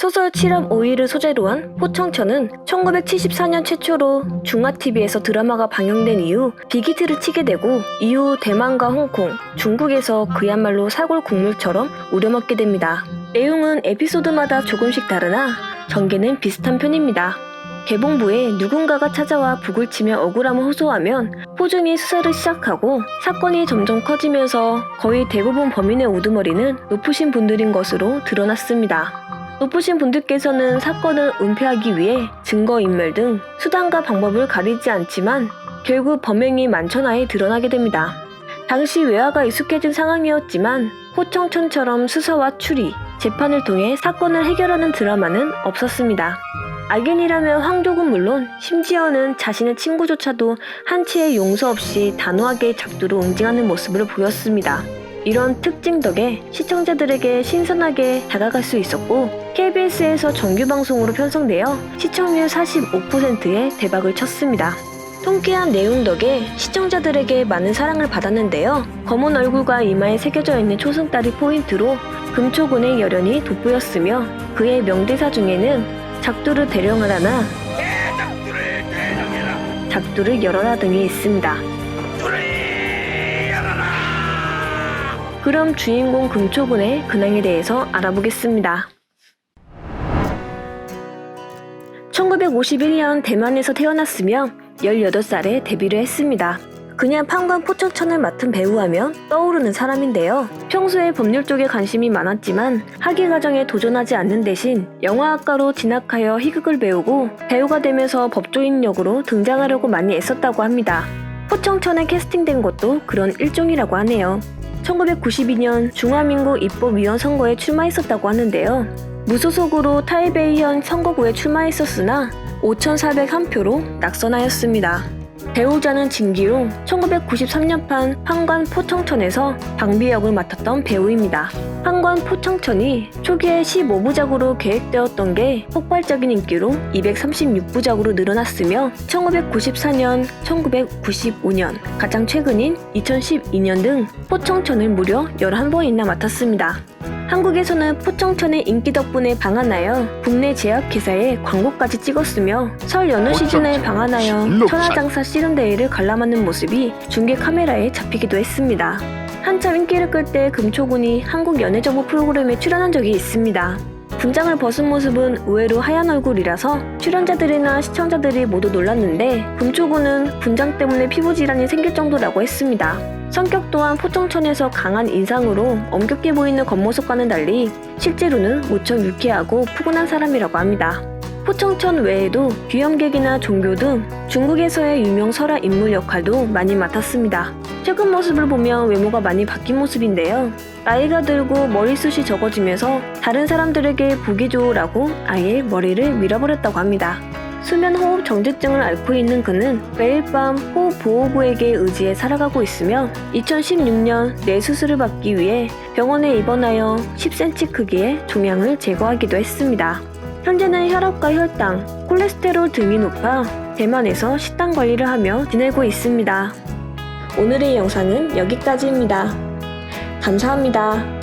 소설 7람 5일을 소재로 한 포청천은 1974년 최초로 중화TV에서 드라마가 방영된 이후 빅히트를 치게 되고 이후 대만과 홍콩, 중국에서 그야말로 사골 국물처럼 우려먹게 됩니다. 내용은 에피소드마다 조금씩 다르나 전개는 비슷한 편입니다. 개봉부에 누군가가 찾아와 북을 치며 억울함을 호소하면 포중이 수사를 시작하고 사건이 점점 커지면서 거의 대부분 범인의 우두머리는 높으신 분들인 것으로 드러났습니다. 높으신 분들께서는 사건을 은폐하기 위해 증거인멸 등 수단과 방법을 가리지 않지만 결국 범행이 만천하에 드러나게 됩니다. 당시 외화가 익숙해진 상황이었지만 호청천처럼 수사와 추리, 재판을 통해 사건을 해결하는 드라마는 없었습니다. 악인이라면 황족은 물론 심지어는 자신의 친구조차도 한치의 용서 없이 단호하게 작두로 응징하는 모습을 보였습니다. 이런 특징 덕에 시청자들에게 신선하게 다가갈 수 있었고 KBS에서 정규 방송으로 편성되어 시청률 45%의 대박을 쳤습니다. 통쾌한 내용 덕에 시청자들에게 많은 사랑을 받았는데요. 검은 얼굴과 이마에 새겨져 있는 초승달이 포인트로 금초군의 열연이 돋보였으며 그의 명대사 중에는 작두를 대령하라나 대령해라 작두를 열어라 등이 있습니다. 그럼 주인공 금초군의 근황에 대해서 알아보겠습니다. 1951년 대만에서 태어났으며 18살에 데뷔를 했습니다. 그냥 판관 포천천을 맡은 배우하면 떠오르는 사람인데요. 평소에 법률 쪽에 관심이 많았지만 학위 과정에 도전하지 않는 대신 영화학과로 진학하여 희극을 배우고 배우가 되면서 법조인 역으로 등장하려고 많이 애썼다고 합니다. 포청천에 캐스팅된 것도 그런 일종이라고 하네요. 1992년 중화민국 입법위원 선거에 출마했었다고 하는데요. 무소속으로 타이베이현 선거구에 출마했었으나 5,401표로 낙선하였습니다. 배우자는 진기로 1993년판 판관 포청천에서 방비 역을 맡았던 배우입니다. 판관 포청천이 초기에 15부작으로 계획되었던 게 폭발적인 인기로 236부작으로 늘어났으며 1994년, 1995년, 가장 최근인 2012년 등 포청천을 무려 11번이나 맡았습니다. 한국에서는 포청천의 인기 덕분에 방한하여 국내 제약회사에 광고까지 찍었으며 설 연휴 시즌에 방한하여 천하장사 씨름대회를 관람하는 모습이 중계 카메라에 잡히기도 했습니다. 한참 인기를 끌 때 금초군이 한국 연예정보 프로그램에 출연한 적이 있습니다. 분장을 벗은 모습은 의외로 하얀 얼굴이라서 출연자들이나 시청자들이 모두 놀랐는데 금초군은 분장 때문에 피부 질환이 생길 정도라고 했습니다. 성격 또한 포청천에서 강한 인상으로 엄격해 보이는 겉모습과는 달리 실제로는 무척 유쾌하고 푸근한 사람이라고 합니다. 포청천 외에도 귀염객이나 종교 등 중국에서의 유명 설화 인물 역할도 많이 맡았습니다. 최근 모습을 보면 외모가 많이 바뀐 모습인데요. 나이가 들고 머리숱이 적어지면서 다른 사람들에게 보기 좋으라고 아예 머리를 밀어버렸다고 합니다. 수면 호흡 정지증을 앓고 있는 그는 매일 밤 호흡 보호구에게 의지해 살아가고 있으며 2016년 뇌 수술을 받기 위해 병원에 입원하여 10cm 크기의 종양을 제거하기도 했습니다. 현재는 혈압과 혈당, 콜레스테롤 등이 높아 대만에서 식단 관리를 하며 지내고 있습니다. 오늘의 영상은 여기까지입니다. 감사합니다.